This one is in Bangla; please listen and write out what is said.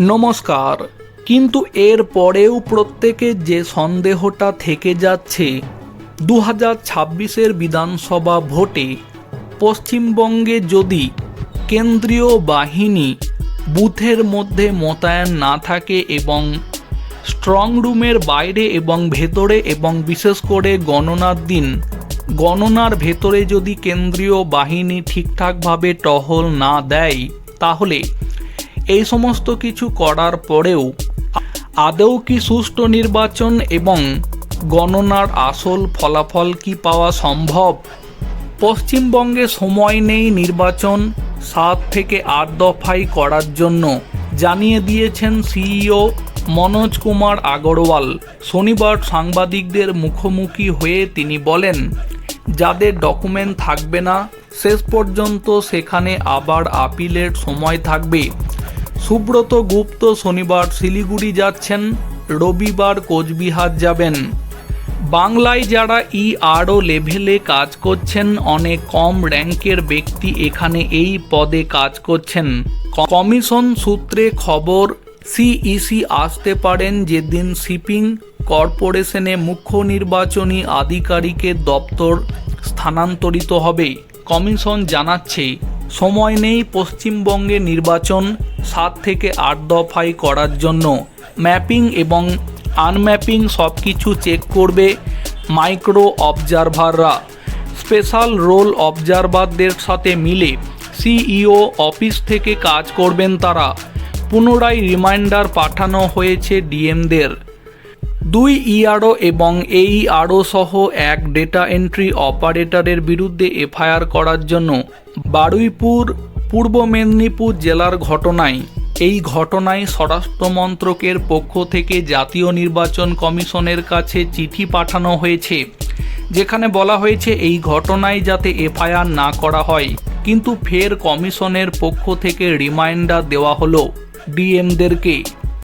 নমস্কার। কিন্তু এর পরেও প্রত্যেকে যে সন্দেহটা থেকে যাচ্ছে দু হাজার ছাব্বিশের বিধানসভা ভোটে পশ্চিমবঙ্গে যদি কেন্দ্রীয় বাহিনী বুথের মধ্যে মোতায়েন না থাকে এবং স্ট্রং রুমের বাইরে এবং ভেতরে এবং বিশেষ করে গণনার দিন, গণনার ভেতরে যদি কেন্দ্রীয় বাহিনী ঠিকঠাকভাবে টহল না দেয়, তাহলে এই সমস্ত কিছু করার পরেও আদৌ কি সুষ্ঠু নির্বাচন এবং গণনার আসল ফলাফল কি পাওয়া সম্ভব? পশ্চিমবঙ্গে সময় নেই নির্বাচন, সাত থেকে আট দফাই করার জন্য, জানিয়ে দিয়েছেন সিইও মনোজ কুমার আগরওয়াল। শনিবার সাংবাদিকদের মুখোমুখি হয়ে তিনি বলেন, যাদের ডকুমেন্ট থাকবে না, শেষ পর্যন্ত সেখানে আবার আপিলের সময় থাকবে। সুব্রত গুপ্ত শনিবার শিলিগুড়ি যাচ্ছেন, রবিবার কোচবিহার যাবেন। বাংলায় যারা ই আরও লেভেলে কাজ করছেন, অনেক কম র্যাঙ্কের ব্যক্তি এখানে এই পদে কাজ করছেন। কমিশন সূত্রে খবর সিইসি আসতে পারেন যেদিন শিপিং কর্পোরেশনে মুখ্য নির্বাচনী আধিকারিকের দপ্তর স্থানান্তরিত হবে। কমিশন জানাচ্ছে, সময় নেই পশ্চিমবঙ্গে নির্বাচন সাত থেকে আট দফায় করার জন্য ম্যাপিং এবং আনম্যাপিং সব কিছু চেক করবে মাইক্রো অবজারভাররা। স্পেশাল রোল অবজারভারদের সাথে মিলে সিইও অফিস থেকে কাজ করবেন তারা। পুনরায় রিমাইন্ডার পাঠানো হয়েছে ডিএমদের। দুই ইআরও এবং এই আরও সহ এক ডেটা এন্ট্রি অপারেটরের বিরুদ্ধে এফআইআর করার জন্য বারুইপুর পূর্ব মেদিনীপুর জেলার ঘটনায়। এই ঘটনায় স্বরাষ্ট্রমন্ত্রকের পক্ষ থেকে জাতীয় নির্বাচন কমিশনের কাছে চিঠি পাঠানো হয়েছে, যেখানে বলা হয়েছে এই ঘটনায় যাতে এফআইআর না করা হয়। কিন্তু ফের কমিশনের পক্ষ থেকে রিমাইন্ডার দেওয়া হলো। ডিএমদেরকে